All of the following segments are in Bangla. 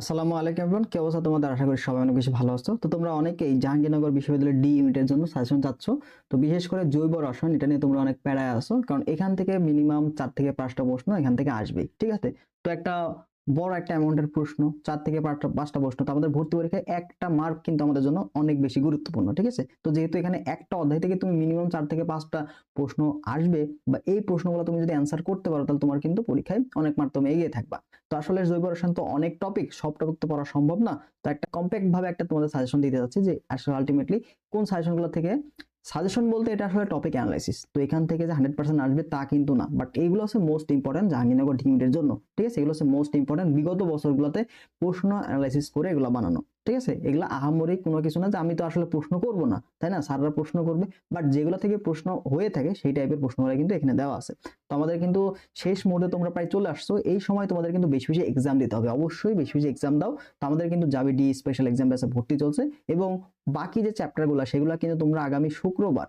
আসসালামু আলাইকুম এভরিওয়ান কি অবস্থা তোমাদের? আশা করি সবাই অনেক বেশি ভালো আছো। তো তোমরা অনেকেই জাহাঙ্গীরনগর বিশ্ববিদ্যালয়ের ডি ইউনিটের জন্য সাজেশন চাচ্ছ। তো বিশেষ করে জৈব রসায়ন, এটা নিয়ে তোমরা অনেক প্যারায় আসো কারণ এখান থেকে মিনিমাম চার থেকে পাঁচটা প্রশ্ন এখান থেকে আসবে ঠিক আছে? তো একটা বড় একটা অ্যামাউন্টের প্রশ্ন, চার থেকে পাঁচটা পাঁচটা প্রশ্ন। তো আমাদের ভর্তি পরীক্ষায় একটা মার্ক কিন্তু আমাদের জন্য অনেক বেশি গুরুত্বপূর্ণ, ঠিক আছে? তো যেহেতু এখানে একটা অধ্যায় থেকে তুমি মিনিমাম চার থেকে পাঁচটা প্রশ্ন আসবে, বা এই প্রশ্নগুলো তুমি যদি অ্যান্সার করতে পারো, তাহলে তোমার কিন্তু পরীক্ষায় অনেক মার্ক তুমি এগিয়ে থাকবা। তো আসলে জৈব রসায়ন তো অনেক টপিক সব টপিক তো পড়া সম্ভব না। তো একটা কম্প্যাক্ট ভাবে একটা তোমাদের সাজেশন দিতে যাচ্ছি যে, আসলে আলটিমেটলি কোন সাজেশনগুলো থেকে সাজেশন বলতে এটা আসলে টপিক অ্যানালাইসিস তো এখান থেকে যে হান্ড্রেড পার্সেন্ট আসবে তা কিন্তু না। বাট এইগুলো হচ্ছে মোস্ট ইম্পর্টেন্ট জাহাঙ্গীরনগর ডিমিটের জন্য। ঠিক আছে? এগুলো হচ্ছে মোস্ট ইম্পর্টেন্ট বিগত বছরগুলোতে প্রশ্ন অ্যানালাইসিস করে এগুলো বানানো। ঠিক আছে? এগুলো আহামরি কোনো কিছু না যে আমি তো আসলে প্রশ্ন করব না, তাই না? স্যাররা প্রশ্ন করবে বাট যেগুলো থেকে প্রশ্ন হয়ে থাকে সেই টাইপের প্রশ্নগুলো কিন্তু এখানে দেওয়া আছে। তো আমাদের কিন্তু শেষ মোডে তোমরা প্রায় চলে আসছো, এই সময় তোমাদের কিন্তু বেশি বেশি এক্সাম দিতে হবে, অবশ্যই বেশি বেশি এক্সাম দাও। তো আমাদের কিন্তু যাবে ডি স্পেশাল এক্সাম ব্যাসে ভর্তি চলছে এবং বাকি যে চ্যাপ্টারগুলো সেগুলো কিন্তু তোমরা আগামী শুক্রবার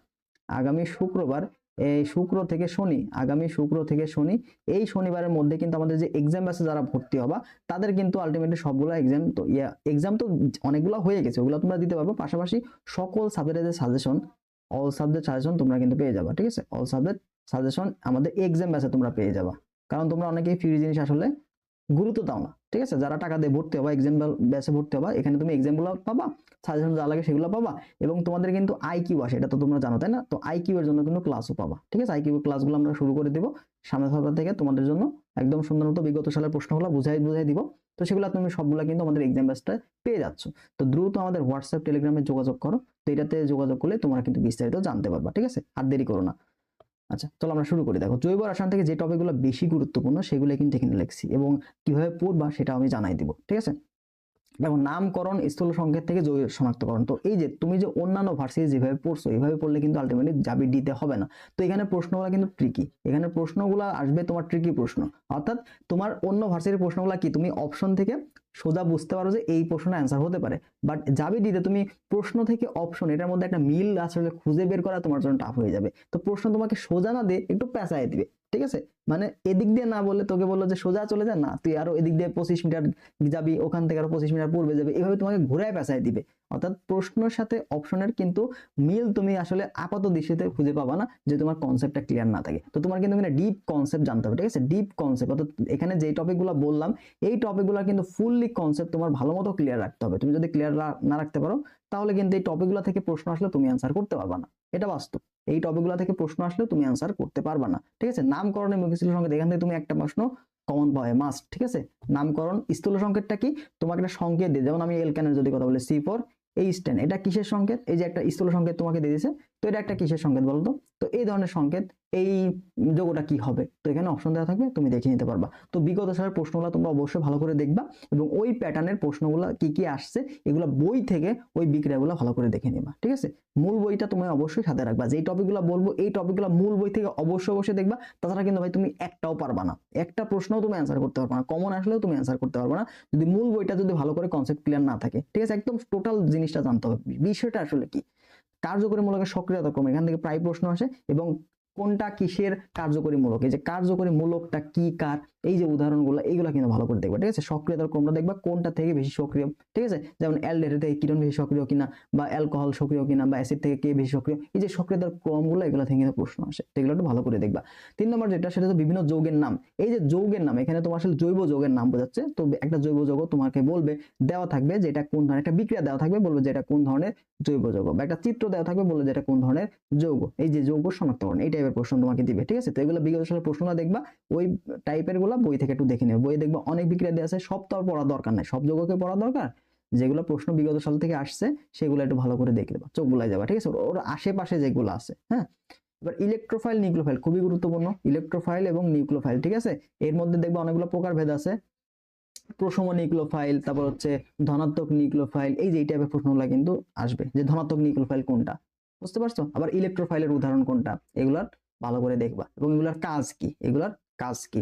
আগামী শুক্রবার শুক্র থেকে শনি, আগামী শুক্র থেকে শনি, এই শনিবারের মধ্যে কিন্তু আমাদের যে এক্সাম ব্যাচে যারা ভর্তি হবা, তাদের কিন্তু আলটিমেটলি সবগুলো এক্সাম তো এক্সাম তো অনেকগুলো হয়ে গেছে, ওগুলো তোমরা দিতে পারবে। পাশাপাশি সকল সাবজেক্টের সাজেশন অল সাবজেক্ট সাজেশন তোমরা কিন্তু পেয়ে যাবা, ঠিক আছে? অল সাবজেক্ট সাজেশন আমাদের এক্সাম ব্যাচে তোমরা পেয়ে যাবা। কারণ তোমরা অনেকেই ফ্রি জিনিস আসলে গুরুত্ব দাও না, ঠিক আছে? যারা টাকা দিয়ে ভর্তি হবা এক্সাম ব্যাচে ভর্তি হবা, এখানে তুমি এক্সামগুলো পাবা সাজেশন যা লাগে সেগুলো পাবা এবং তোমাদের কিন্তু আইকিউ আসে, এটা তো তোমরা জানো, তাই না? তো আইকিউ এর জন্য কিন্তু ক্লাসও পাবা, ঠিক আছে? আইকিউ ক্লাসগুলো আমরা শুরু করে দেবো সামনে সপ্তাহ থেকে তোমাদের জন্য একদম সুন্দর মতো বিগত সালের প্রশ্নগুলো বুঝাই বুঝাই দিব। তো সেগুলো তুমি সবগুলো কিন্তু আমাদের এক্সাম ব্যাচটা পেয়ে যাচ্ছ। তো দ্রুত আমাদের হোয়াটসঅ্যাপ টেলিগ্রামে যোগাযোগ করো, তো এটাতে যোগাযোগ করলে তোমরা কিন্তু বিস্তারিত জানতে পারবা, ঠিক আছে? আর দেরি করো না। আচ্ছা চলো আমরা শুরু করি। দেখো, জৈব রসায়ন থেকে যে টপিকগুলো বেশি গুরুত্বপূর্ণ, সেগুলো কিন্তু এখানে লিখছি এবং কীভাবে পড়বা সেটা আমি জানাই দিব, ঠিক আছে? দেখো নামকরণ, স্থূল সংকেত থেকে জৈব শনাক্তকরণ। তো এই যে তুমি যে অন্যান্য ভার্সিটি যেভাবে পড়ছো এইভাবে পড়লে কিন্তু আলটিমেটলি যাবি দিতে হবে না। তো এখানে প্রশ্নগুলো কিন্তু ট্রিকি এখানে প্রশ্নগুলো আসবে তোমার ট্রিকি প্রশ্ন। অর্থাৎ তোমার অন্য ভার্সিটির প্রশ্নগুলো কি? তুমি অপশন থেকে সোজা বুঝতে পারো যে এই প্রশ্নের অ্যান্সার হতে পারে। বাট যাবি দিতে তুমি প্রশ্ন থেকে অপশন এটার মধ্যে একটা মিল আসলে খুঁজে বের করা তোমার জন্য টাফ হয়ে যাবে। তো প্রশ্ন তোমাকে সোজা না দিয়ে একটু পেঁচায় দিবে। ঠিক আছে? মানে এদিক দিয়ে না বললে তোকে বলল যে, সোজা চলে যা। না, তুই আরও এদিক দিয়ে পঁচিশ মিটার যাবি, ওখান থেকে আরও পঁচিশ মিটার পূর্বে যাবে। এভাবে তোমাকে ঘুরায় পেঁচায় দিবে। অর্থাৎ প্রশ্নের সাথে অপশনের কিন্তু মিল তুমি আসলে আপাত দৃষ্টিতে খুঁজে পাবা না যে তোমার কনসেপ্টটা ক্লিয়ার না থাকে। তো তোমার কিন্তু এখানে ডিপ কনসেপ্ট জানতে হবে, ঠিক আছে? ডিপ কনসেপ্ট অর্থাৎ এখানে যে টপিকগুলো বললাম, এই টপিকগুলো কিন্তু ফুললি কনসেপ্ট তোমার ভালো মতো ক্লিয়ার রাখতে হবে। তুমি যদি ক্লিয়ার না রাখতে পারো, তাহলে কিন্তু এই টপিকগুলো থেকে প্রশ্ন আসলে তুমি অ্যান্সার করতে পারবা না। এটা বাস্তব। এই টপিকগুলো থেকে প্রশ্ন আসলে তুমি অ্যান্সার করতে পারবা না, ঠিক আছে? নামকরণ এবং স্থূল সংকেত, এখান থেকে তুমি একটা প্রশ্ন কমন পাবে মাস্ট ঠিক আছে? নামকরণ, স্থূল সংকেতটা কি? তোমাকে একটা সংকেত দিয়ে, যেমন আমি এলকানের যদি কথা বলি সি ফোর এই স্ট্যান্ড এটা কিসের সংকেত? এই যে একটা স্থূল সংকেত তোমাকে দিয়ে দিয়েছে তো এটা একটা কিসের সংকেত বলতো তো? এই ধরনের সংকেত, এই যোগটা কি হবে? তো এখানে অপশন দেওয়া থাকবে, তুমি দেখে নিতে পারবা। তো বিগত সালের প্রশ্নগুলো তোমরা অবশ্যই ভালো করে দেখবা এবং ওই প্যাটার্নের প্রশ্নগুলো কি কি আসছে, এগুলো বই থেকে ওই বিক্রিয়াগুলো ভালো করে দেখে নিবা, ঠিক আছে? মূল বইটা তুমি অবশ্যই সাথে রাখবা। যেই টপিকগুলো বলব, এই টপিকগুলো মূল বই থেকে অবশ্যই অবশ্যই দেখবা। তাছাড়া কিন্তু ভাই তুমি একটাও পারবা না। একটা প্রশ্নও তুমি অ্যান্সার করতে পারবা না। কমন আসলেও তুমি অ্যান্সার করতে পারবা না। যদি মূল বইটা যদি ভালো করে কনসেপ্ট ক্লিয়ার না থাকে, ঠিক আছে? একদম টোটাল জিনিসটা জানতে হবে। বিষয়টা আসলে কি? কার্যকরী মূলকের সক্রিয়তা ক্রম এখান থেকে প্রায় প্রশ্ন আসে, এবং কোনটা কিসের কার্যকরী মূলক এই যে কার্যকরী মূলকটা কি কার? এই যে উদাহরণগুলো, এইগুলো কিন্তু ভালো করে দেখবা, ঠিক আছে? সক্রিয়তার ক্রমটা দেখবা কোনটা থেকে বেশি সক্রিয়, ঠিক আছে? যেমন অ্যালডেটে থেকে কিরণ বেশি সক্রিয় কিনা, বা অ্যালকোহল সক্রিয় কিনা, বা অ্যাসিড থেকে কে বেশি সক্রিয়, এই যে সক্রিয়তার ক্রমগুলো, এগুলো থেকে কিন্তু প্রশ্ন আসে। এগুলো একটু ভালো করে দেখবা। তিন নম্বর যেটা, সেটা তো বিভিন্ন যৌগের নাম। এই যে যৌগের নাম, এখানে তোমার আসলে জৈব যৌগের নাম বোঝাচ্ছে। তো একটা জৈব যৌগ তোমাকে বলবে, দেওয়া থাকবে যে এটা কোন ধরনের, একটা বিক্রিয়া দেওয়া থাকবে, বলবে যে এটা কোন ধরনের জৈব যৌগ, বা একটা চিত্র দেওয়া থাকবে, বলবে যে এটা কোন ধরনের যৌগ। এই যে যৌগ শনাক্তকরণ, এই টাইপের প্রশ্ন তোমাকে দিবে, ঠিক আছে? তো এগুলো বিগত সালের প্রশ্নগুলো দেখবা, ওই টাইপের গুলা বই থেকে একটু দেখে নেবে। বই দেখবা অনেক বিক্রিয়া দেওয়া আছে, সব তো পড়া দরকার নাই। সব যৌগকে পড়া দরকার, যেগুলো প্রশ্ন বিগত সাল থেকে আসছে, সেগুলো একটু ভালো করে দেখে দেবা চোখ বুলাই যাবা, ঠিক আছে? ওর আশেপাশে যেগুলো আছে হ্যাঁ? এবার ইলেকট্রোফাইল নিউক্লোফাইল খুবই গুরুত্বপূর্ণ। ইলেকট্রোফাইল এবং নিউক্লোফাইল ঠিক আছে? এর মধ্যে দেখবা অনেকগুলো প্রকার ভেদ আছে। প্রসম নিউক্লোফাইল তারপর হচ্ছে ধনাত্মক নিউক্লোফাইল এই যে এই টাইপের প্রশ্নগুলো কিন্তু আসবে, যে ধনাত্মক নিউক্লোফাইল কোনটা? বুঝতে পারছ? আবার ইলেকট্রোফাইলের উদাহরণ কোনটা? এগুলার ভালো করে দেখবা। এবং এগুলার কাজ কি? এগুলার কাজ কি?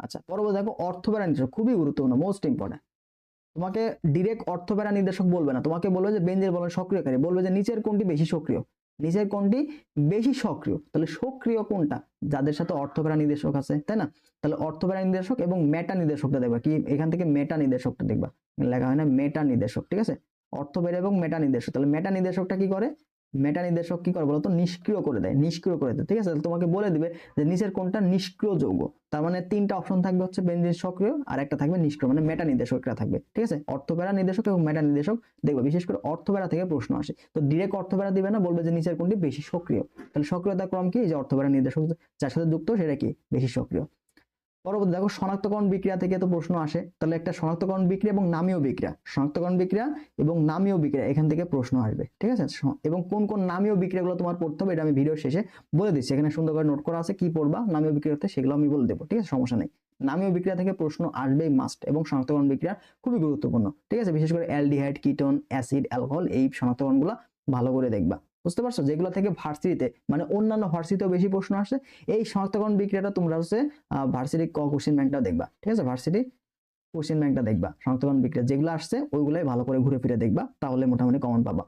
আচ্ছা পরবর্তী দেখো অর্থবেড়া নির্দেশক, খুবই গুরুত্বপূর্ণ মোস্ট ইম্পর্টেন্ট তোমাকে ডিরেক্ট অর্থবেড়া নির্দেশক বলবে না, তোমাকে বলবে যে বেঞ্জের বলবে সক্রিয়কারী, বলবে যে নিচের কোনটি বেশি সক্রিয়? নিচের কোনটি বেশি সক্রিয়? তাহলে সক্রিয় কোনটা? যাদের সাথে অর্থবেড়া নির্দেশক আছে, তাই না? তাহলে অর্থবেড়া নির্দেশক এবং মেটা নির্দেশকটা দেখবা, কি এখান থেকে মেটা নির্দেশকটা দেখবা। লেখা হয় না মেটা নির্দেশক, ঠিক আছে? অর্থবের এবং মেটা নির্দেশক, তাহলে মেটা নির্দেশকটা কি করে? মেটা নির্দেশক কি করে বলতো? নিষ্ক্রিয় করে দেয়, নিষ্ক্রিয় করে দেয়। ঠিক আছে? তোমাকে বলে দিবে যে নিচের কোনটা নিষ্ক্রিয় যৌগ। তার মানে তিনটা অপশন থাকবে হচ্ছে বেঞ্জিন সক্রিয় আর একটা থাকবে নিষ্ক্রিয় মানে মেটা নির্দেশকটা থাকবে। ঠিক আছে? অর্থবেড়া নির্দেশক এবং মেটা নির্দেশক, দেখবে বিশেষ করে অর্থবেড়া থেকে প্রশ্ন আসে। তো ডিরেক্ট অর্থবেড়া দিবে না, বলবে যে নিচের কোনটি বেশি সক্রিয়। তাহলে সক্রিয়তা ক্রম কি? যে অর্থবেড়া নির্দেশক যার সাথে যুক্ত, সেটা কি? বেশি সক্রিয়। পরবর্তী দেখো শনাক্তকরণ বিক্রিয়া থেকে তো প্রশ্ন আসে। তাহলে একটা শনাক্তকরণ বিক্রিয়া এবং নামীয় বিক্রিয়া। শনাক্তকরণ বিক্রিয়া এবং নামীয় বিক্রিয়া, এখান থেকে প্রশ্ন আসবে, ঠিক আছে? এবং কোন কোন নামীয় বিক্রিয়াগুলো তোমার পড়তে হবে এটা আমি ভিডিও শেষে বলে দিচ্ছি। এখানে সুন্দর করে নোট করা আছে, কি পড়বা, নামীয় বিক্রিয়াতে সেগুলো আমি বলে দেবো, ঠিক আছে? সমস্যা নেই। নামীয় বিক্রিয়া থেকে প্রশ্ন আসবেই মাস্ট এবং শনাক্তকরণ বিক্রিয়া খুবই গুরুত্বপূর্ণ, ঠিক আছে? বিশেষ করে অ্যালডিহাইড, কিটন, অ্যাসিড, অ্যালকোহল, এই শনাক্তকরণগুলো ভালো করে দেখবা। বুঝতে পারছ? যেগুলো থেকে ভার্সিটিতে মানে অন্যান্য ভার্সিটিতেও বেশি প্রশ্ন আসে। এই শনাক্তকরণ বিক্রিয়াটা তোমরা হচ্ছে ভার্সিটি ক কোশ্চেন ব্যাংকটা দেখবা। ঠিক আছে? ভার্সিটি কোশ্চেন ব্যাংকটা দেখবা শনাক্তকরণ বিক্রিয়া। যেগুলো আসছে, ওইগুলাই ভালো করে ঘুরে ফিরে দেখবা, তাহলে মোটামুটি কমন পাবা।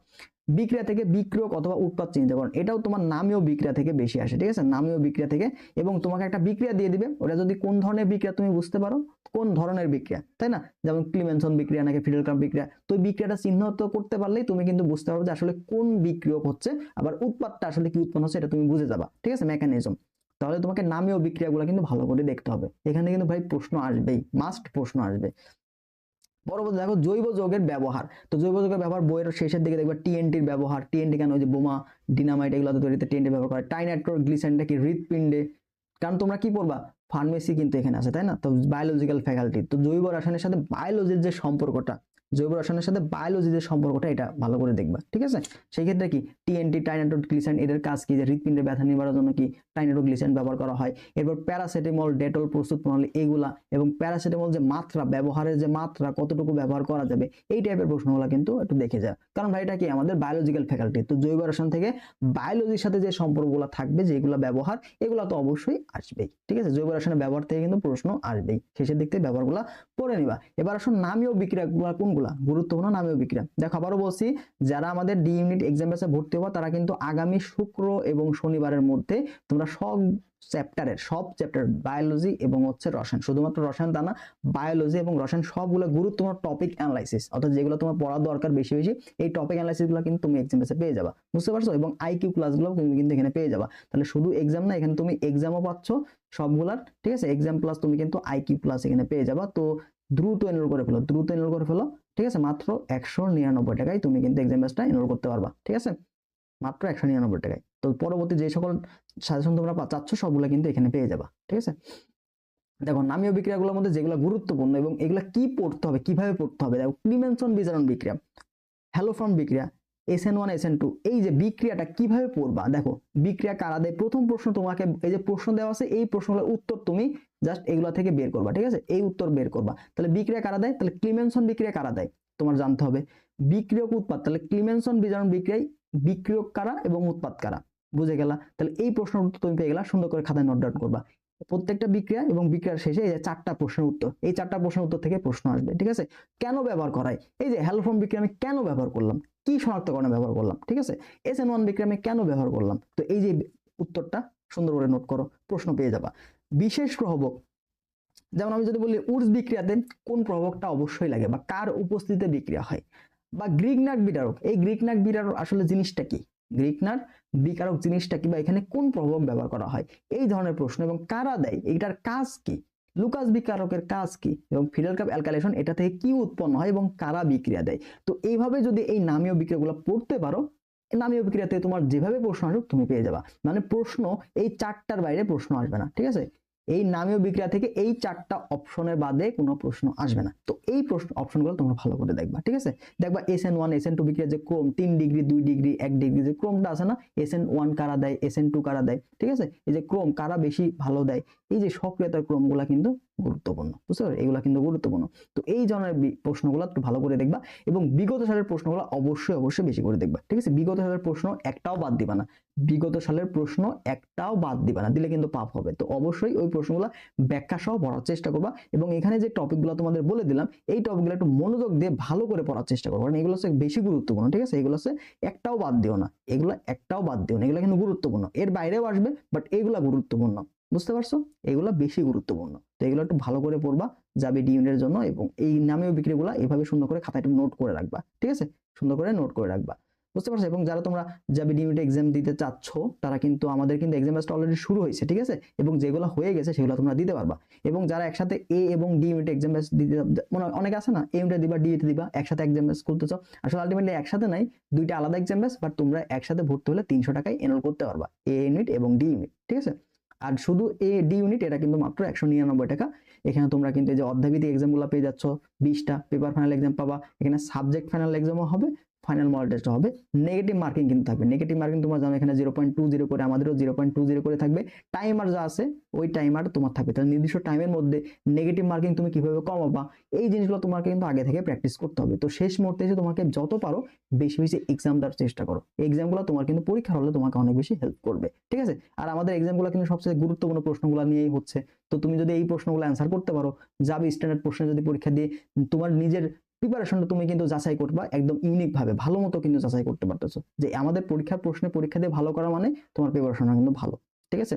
বিক্রিয়া থেকে বিক্রিয়ক অথবা উৎপাদ চিহ্নিতকরণ এটাও তোমার নামীয় বিক্রিয়া থেকে বেশি আসে, ঠিক আছে? নামীয় বিক্রিয়া থেকে এবং তোমাকে একটা বিক্রিয়া দিয়ে দিবে। ওটা যদি কোন ধরনের বিক্রিয়া তুমি বুঝতে পারো? কোন ধরনের বিক্রিয়া, তাই না? যেমন ক্লিমেনসন বিক্রিয়া নাকি ফিডেল ক্রাফ বিক্রিয়া। তো ওই বিক্রিয়াটা চিহ্নিত করতে পারলেই তুমি কিন্তু বুঝতে পারবে যে আসলে কোন বিক্রিয়ক হচ্ছে, আবার উৎপাদটা আসলে কি উৎপন্ন হচ্ছে, এটা তুমি বুঝে যাবা, ঠিক আছে? মেকানিজম তাহলে তোমাকে নামীয় বিক্রিয়াগুলো কিন্তু ভালো করে দেখতে হবে। এখানে কিন্তু ভাই প্রশ্ন আসবেই মাস্ট প্রশ্ন আসবে। পরবর্তী দেখো জৈব যৌগের ব্যবহার। তো জৈব যৌগের ব্যবহার বইয়ের শেষের দিকে দেখবে টিএনটির ব্যবহার। টিএনটি কেন? ওই যে বোমা ডিনামাইট এগুলো তৈরিতে টিএনটি ব্যবহার করে। টাইনাইট্রো গ্লিসেনটা কি? হৃৎপিণ্ডে। কারণ তোমরা কি পড়বা? ফার্মেসি কিন্তু এখানে আছে, তাই না? তো বায়োলজিক্যাল ফ্যাকাল্টি তো জৈব রাসায়নের সাথে বায়োলজির যে সম্পর্কটা জৈব রসায়নের সাথে বায়োলজির যে সম্পর্কটা, এটা ভালো করে দেখবা, ঠিক আছে? সেই ক্ষেত্রে কি? টিএনটি টাইনাইট্রো গ্লিসেন এদের কাজ কি? যে হৃৎপিণ্ডের ব্যথা নিবারণের জন্য কি টাইনাইট্রো গ্লিসেন ব্যবহার করা হয়? এরপর প্যারাসিটামল ডেটল প্রস্তুত প্রণালী এগুলা এবং প্যারাসিটামল যে মাত্রা, ব্যবহারের যে মাত্রা, কতটুকু ব্যবহার করা যাবে? এই টাইপের প্রশ্নগুলো কিন্তু একটু দেখে যায় কারণ ভাই, এটা কি? আমাদের বায়োলজিক্যাল ফ্যাকাল্টি তো জৈব রসায়ন থেকে বায়োলজির সাথে যে সম্পর্কগুলো থাকবে যেগুলো ব্যবহার, এগুলো তো অবশ্যই আসবেই, ঠিক আছে? জৈব রসায়নের ব্যবহার থেকে কিন্তু প্রশ্ন আসবেই। শেষের দিক থেকে ব্যবহারগুলো পড়ে নিবা। এবার আসুন নামীয় বিক্রিয়াগুলো কোনগুলা? গুরুত্বপূর্ণ নামীয় বিক্রিয়া দেখো, আবারও বলছি, যারা আমাদের ডি ইউনিট এক্সাম বেসে ভর্তি হব, তারা কিন্তু আগামী শুক্র এবং শনিবারের মধ্যে তোমরা সব চ্যাপ্টারের সব চ্যাপ্টার বায়োলজি এবং হচ্ছে রসায়ন, শুধুমাত্র রসায়ন তা না বায়োলজি এবং রসায়ন সবগুলো গুরুত্বপূর্ণ টপিক অ্যানালাইসিস অর্থাৎ যেগুলো তোমার পড়ার দরকার বেশি বেশি, এই টপিক অ্যানালাইসিসগুলো কিন্তু তুমি এক্সাম বেসে পেয়ে যাবা। বুঝতে পারছ? এবং আইকিউ ক্লাসগুলো তুমি কিন্তু এখানে পেয়ে যাবা। তাহলে শুধু এক্সাম না, এখানে তুমি এক্সামও পাচ্ছ সবগুলার, ঠিক আছে? এক্সাম প্লাস তুমি কিন্তু আইকিউ প্লাস এখানে পেয়ে যাবা। তো দ্রুত এনরোল করে ফেলো, দ্রুত এনরোল করে ফেলো। ঠিক আছে? মাত্র একশো নিরানব্বই টাকায় তুমি কিন্তু এক্সাম বেসটা এনরোল করতে পারবা, ঠিক আছে? মাত্র একশো নিরানব্বই টাকায়। তো পরবর্তী যে সকল সাজেশন তোমরা চাচ্ছ, সবগুলো কিন্তু এখানে পেয়ে যাবা, ঠিক আছে? দেখো, নামীয় বিক্রিয়াগুলোর মধ্যে যেগুলো গুরুত্বপূর্ণ এবং এগুলো কি পড়তে হবে, কীভাবে পড়তে হবে, দেখো ক্লিমেনসন বিজারণ বিক্রিয়া হ্যালোফর্ম বিক্রিয়া S N one S N two এই যে বিক্রিয়াটা কীভাবে পড়বা, দেখো, বিক্রিয়া কারা দেয়? প্রথম প্রশ্ন তোমাকে, এই যে প্রশ্ন দেওয়া আছে, এই প্রশ্নগুলোর উত্তর তুমি জাস্ট এগুলো থেকে বের করবা, ঠিক আছে? এই উত্তর বের করবা। তাহলে বিক্রিয়া কারা দেয়? তাহলে ক্লিমেনসন বিক্রিয়া কারা দেয়? তোমার জানতে হবে। বিক্রিয়ক উৎপাদ তাহলে ক্লিমেনসন বিজারণ বিক্রিয়ায় বিক্রিয়ক কারা এবং উৎপাদ কারা? বুঝে গেলা? তাহলে এই প্রশ্নের উত্তর তুমি পেয়ে গেলা, সুন্দর করে খাতায় নোট ডাউন করবা। প্রত্যেকটা বিক্রিয়া এবং বিক্রিয়ার শেষে এই যে চারটা প্রশ্নের উত্তর, এই চারটা প্রশ্নের উত্তর থেকে প্রশ্ন আসবে, ঠিক আছে? কেন ব্যবহার করায় এই যে হ্যালোফর্ম বিক্রিয়া আমি কেন ব্যবহার করলাম? কি শনাক্তকরণে ব্যবহার করলাম? ঠিক আছে? এস এন ওয়ান বিক্রিয়া আমি কেন ব্যবহার করলাম? তো এই যে উত্তরটা সুন্দর করে নোট করো, প্রশ্ন পেয়ে যাবা। বিশেষ প্রভাবক যেমন আমি যদি বলি উর্স বিক্রিয়াতে কোন প্রভাবকটা অবশ্যই লাগে বা কার উপস্থিতিতে বিক্রিয়া হয় বা গ্রিকনাট বিটারক এই গ্রিকনাট বিটারক আসলে জিনিসটা কি? গ্রিকনাট বিকারক জিনিসটা কি বা এখানে কোন প্রভাবক ব্যবহার করা হয়? এই ধরনের প্রশ্ন এবং কারা দেয়? এইটার কাজ কি? লুকাস বিকারকের কাজ কি? এবং ফিডাল কাপ অ্যালকালেশন এটা থেকে কি উৎপন্ন হয় এবং কারা বিক্রিয়া দেয়? তো এইভাবে যদি এই নামীয় বিক্রিয়াগুলো পড়তে পারো নামীয় বিক্রিয়াতে তোমার যেভাবে প্রশ্ন আসুক তুমি পেয়ে যাবা। মানে প্রশ্ন এই চারটার বাইরে প্রশ্ন আসবে না, ঠিক আছে? এই নামীয় বিক্রিয়া থেকে এই চারটা অপশনের বাদে কোনো প্রশ্ন আসবে না। তো এই প্রশ্ন অপশনগুলো তোমরা ভালো করে দেখবা, ঠিক আছে? দেখবা S N one S N two বিক্রিয়া যে ক্রোম, তিন ডিগ্রি, দুই ডিগ্রি, এক ডিগ্রি যে ক্রোমটা আছে না এস এন ওয়ান কারা দেয় এস এন টু কারা দেয়, ঠিক আছে? এই যে ক্রোম কারা বেশি ভালো দেয়, এই যে সক্রিয়তার ক্রমগুলা কিন্তু গুরুত্বপূর্ণ, বুঝতে পারো এগুলা কিন্তু গুরুত্বপূর্ণ। তো এই ধরনের প্রশ্নগুলো একটু ভালো করে দেখবা এবং বিগত সালের প্রশ্নগুলো অবশ্যই অবশ্যই বেশি করে দেখবা, ঠিক আছে? বিগত সালের প্রশ্ন একটাও বাদ দিবা না। বিগত সালের প্রশ্ন একটাও বাদ দিবা না, দিলে কিন্তু পাপ হবে। তো অবশ্যই ওই প্রশ্নগুলো ব্যাখ্যা সহ পড়ার চেষ্টা করবা এবং এখানে যে টপিকগুলো তোমাদের বলে দিলাম, এই টপিকগুলো একটু মনোযোগ দিয়ে ভালো করে পড়ার চেষ্টা করব। কারণ এগুলো হচ্ছে বেশি গুরুত্বপূর্ণ, ঠিক আছে? এগুলো হচ্ছে একটাও বাদ দিও না। এগুলো একটাও বাদ দিও না। এগুলো কিন্তু গুরুত্বপূর্ণ। এর বাইরেও আসবে বাট এগুলা গুরুত্বপূর্ণ। বুঝতে পারছ? এগুলো বেশি গুরুত্বপূর্ণ। তো এগুলো একটু ভালো করে পড়বা, যাবে ডি ইউনিটের জন্য এবং এই নামীয় বিক্রিগুলো এভাবে সুন্দর করে খাতায় নোট করে রাখবা, ঠিক আছে? সুন্দর করে নোট করে রাখবা। বুঝতে পারছ? এবং যারা তোমরা যাবে ডি ইউনিট এক্সাম দিতে চাচ্ছ, তারা কিন্তু আমাদের কিন্তু এক্সাম ব্যাচটা অলরেডি শুরু হয়েছে, ঠিক আছে? এবং যেগুলো হয়ে গেছে, সেগুলো তোমরা দিতে পারবা। এবং যারা একসাথে এ এবং ডি ইউনিট এক্সাম ব্যাচ দিতে মনে অনেকে আছে না? এ ইউনিটে দিবা ডি ইউনিটে দিবা, একসাথে এক্সাম ব্যাচ করতে চাও। আসলে আলটিমেটলি একসাথে নাই, দুইটা আলাদা এক্সাম ব্যাচ বাট তোমরা একসাথে ভর্তি হলে তিনশো টাকায় এনরোল করতে পারবা। এ ইউনিট এবং ডি ইউনিট ঠিক আছে? আর শুধু এ ডি ইউনিট এটা কিন্তু মাত্র একশো নিরানব্বই টাকা। এখানে তোমরা কিন্তু এই যে অর্ধাবিধি এক্সামগুলো পেয়ে যাচ্ছ, বিশটা পেপার ফাইনাল এক্সাম পাবা, এখানে সাবজেক্ট ফাইনাল এক্সামও হবে ফাইনাল মডেল টেস্ট হবে। নেগেটিভ মার্কিং কিন্তু থাকবে। নেগেটিভ মার্কিং তোমরা জানো এখানে জিরো পয়েন্ট টু জিরো করে, আমাদেরও জিরো পয়েন্ট টু জিরো করে থাকবে। টাইমার যা আছে, ওই টাইমার তোমার থাকবে। তাহলে নির্দিষ্ট টাইমের মধ্যে নেগেটিভ মার্কিং তুমি কীভাবে কমাবা, এই জিনিসগুলো তোমাকে কিন্তু আগে থেকে প্র্যাকটিস করতে হবে। তো শেষ মুহূর্তে এসে তোমাকে যত পারো বেশি বেশি এক্সাম দেওয়ার চেষ্টা করো। এক্সামগুলো তোমার কিন্তু পরীক্ষার হলে তোমাকে অনেক বেশি হেল্প করবে। ঠিক আছে? আর আমাদের এক্সামগুলো কিন্তু সবচেয়ে গুরুত্বপূর্ণ প্রশ্নগুলো নিয়েই হচ্ছে। তো তুমি যদি এই প্রশ্নগুলো অ্যান্সার করতে পারো, যাবে স্ট্যান্ডার্ড প্রশ্ন যদি পরীক্ষা দিয়ে, তোমার নিজের প্রিপারেশনটা তুমি কিন্তু যাচাই করবা একদম ইউনিক ভাবে ভালো মতো কিন্তু যাচাই করতে পারতেছো। যে আমাদের পরীক্ষার প্রশ্নে পরীক্ষা দিয়ে ভালো করা মানে তোমার প্রিপারেশনটা কিন্তু ভালো, ঠিক আছে?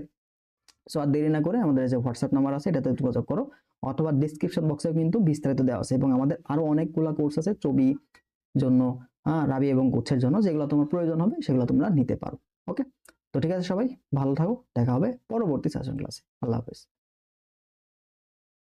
সো আর দেরি না করে আমাদের যে হোয়াটসঅ্যাপ নাম্বার আছে, এটাতে যোগাযোগ করো, অথবা ডিসক্রিপশন বক্সে কিন্তু বিস্তারিত দেওয়া আছে, এবং আমাদের আরও অনেকগুলা কোর্স আছে, ছবি জন্য হ্যাঁ রাবি এবং গুচ্ছের জন্য, যেগুলো তোমার প্রয়োজন হবে, সেগুলো তোমরা নিতে পারো ওকে তো ঠিক আছে সবাই, ভালো থাকো, দেখা হবে পরবর্তী সেশন ক্লাসে আল্লাহ হাফেজ।